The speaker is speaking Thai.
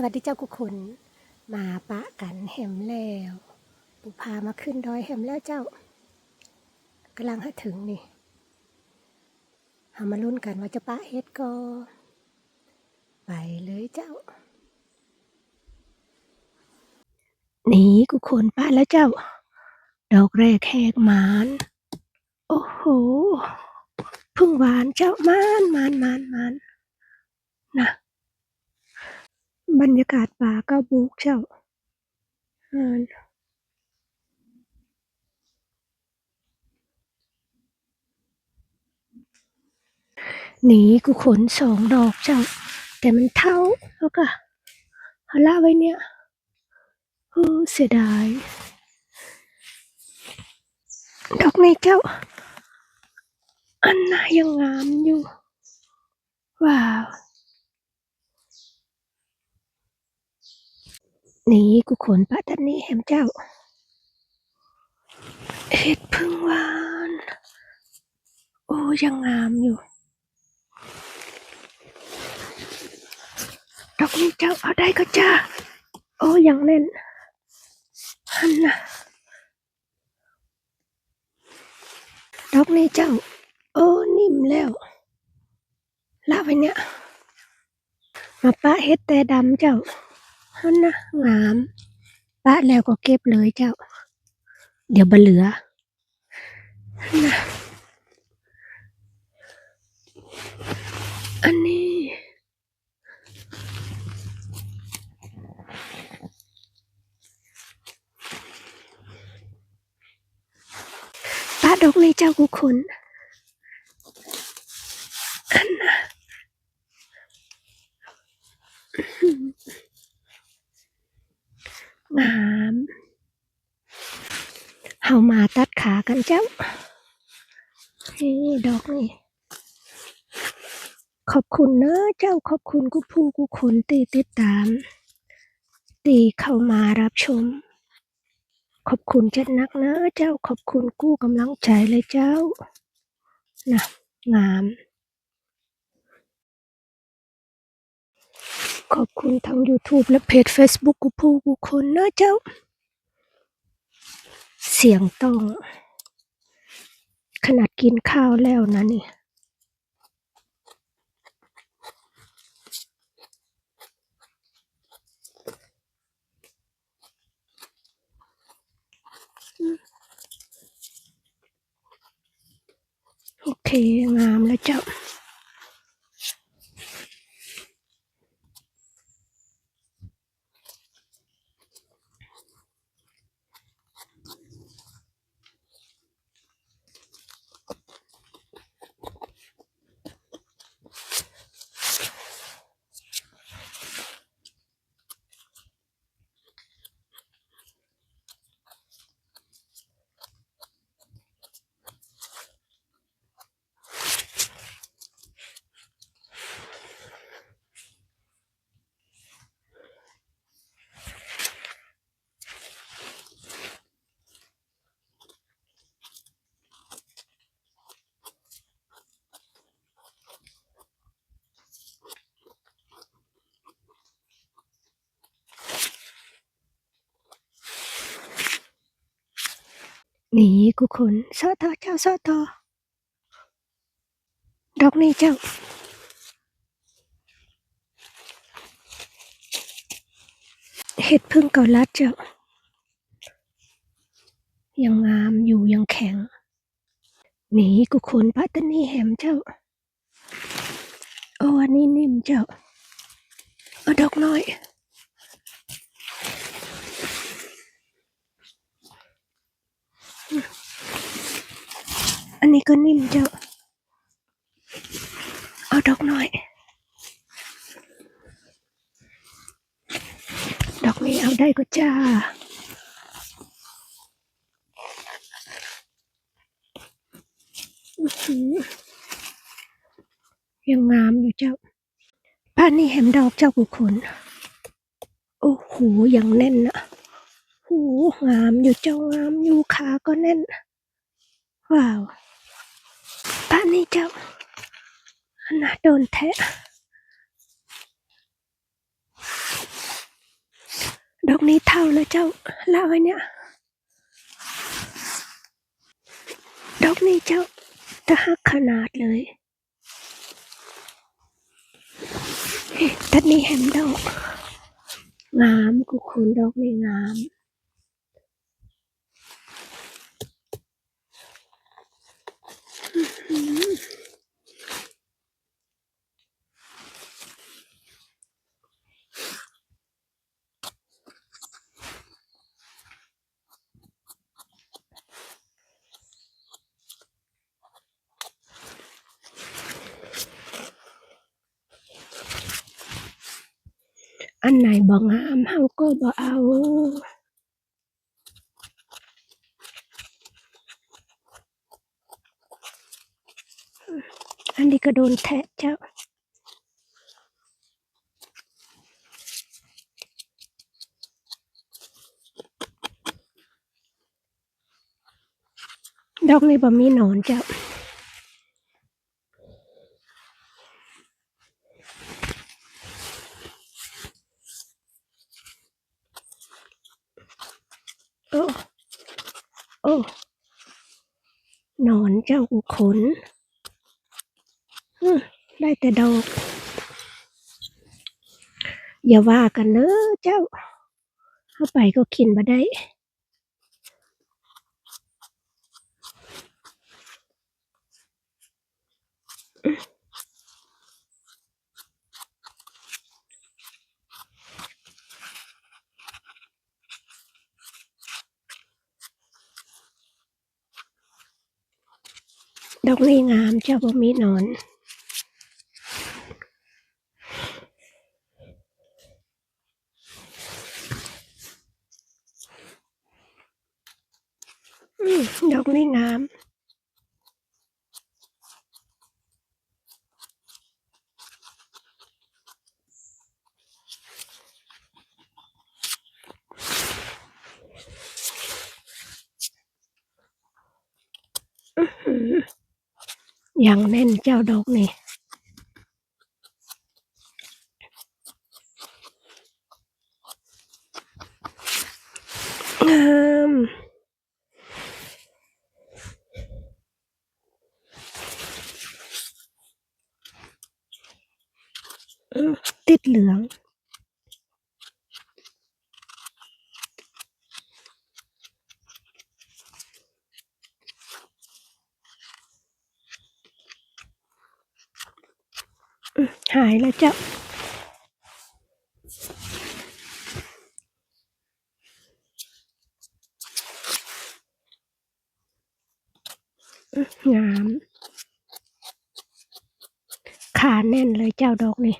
สวัสดีเจ้ากุกคนมาปะกันแหมแล้วปุพามาขึ้นดอยแหมแล้วเจ้ากำลังหาถึงนี่เอามาลุ้นกันว่าจะปะเฮ็ดก็ไปเลยเจ้า นี่กุกคนปะแล้วเจ้า ดอกแรกแหกมานโอ้โหพึ่งหวานเจ้ามานมานมานมานนะ บรรยากาศป่าก็บุกเจ้าอ่าหนีกูขนสองดอกเจ้า แต่มันเท่าแล้วก็เอาละไว้เนี่ยเออเสียดาย ดอกนี้เจ้าอันน่ายังงามอยู่ ว้าว นี่กูขนปะทันนี้แฮมเจ้าเห็ดพึ่งวาน โอ้ยังงามอยู่ ดอกนี้เจ้าเอาได้ก็จ้า โอ้ยังเล่นฮันนะดอกนี้เจ้า โอ้นิ่มแล้วละไปเนี่ย มาปะเฮ็ดแต่ดำเจ้า ฮันนะงามปะแล้วก็เก็บเลยเจ้า เดี๋ยวบเหลือฮันนะอันนี้ปลาดอกนี้เจ้ากุคุณอันน่ะงาม เฮามาตัดขากันเจ้า นี่ดอกนี่ ขอบคุณเนอะเจ้าขอบคุณกุผู้กุคนตีติดตาม ตีเข้ามารับชม ขอบคุณจัดนักเนะเจ้าขอบคุณกู้กำลังใจเลยเจ้า นะงาม ขอบคุณทาง YouTube และเพจ Facebook กูผู้กูคนนะเจ้า เสียงต้อง ขนาดกินข้าวแล้วนะนี่โอเค งามแล้วเจ้า นี่กูคนซอทอเจ้าซอทอดอกนี้เจ้าเห็ดพึ่งเกาลัดเจ้ายังงามอยู่ยังแข็งนี่กูคนปัตานีแหมเจ้าโอ้อันนี้นิ่มเจ้าเอาดอกน้อย นนี้ก็นิ่มเจ้าเอาดอกหน่อย ดอกนี้เอาได้ก็จ้าอยังงามอยู่เจ้าป้านนี่แหมดอกเจ้ากุคนโอ้โหยังแน่นนะโหงามอยู่เจ้างามอยู่ขาก็แน่น ว้าว นนี่เจ้าอันน่ะโดนแทะดอกนี้เท่าแล้วเจ้าละไว้เนี่ยดอกนี้เจ้าตะหักขนาดเลยตัดนี้แฮมดอกงามกูคุณดอกนี้งาม อันไหนบ่งามเฮาก็บ่เอาอันนี้ก็โดนแทะเจ้าดอกนี้บ่มีหนอนเจ้า โอ้ โอ้หน อนเจ้าอุขนได้แต่ดอกอย่าว่ากันเนอะเจ้า เข้าไปก็กินมาได้ ดอกนี้งามเจ้าบ่มีนอนอดอกนี้งาม อื้อหือ อย่างแน่นเจ้าดอกนี่งามติดเหลือง หายแล้วเจ้า งาม ขาแน่นเลยเจ้าดอกนี่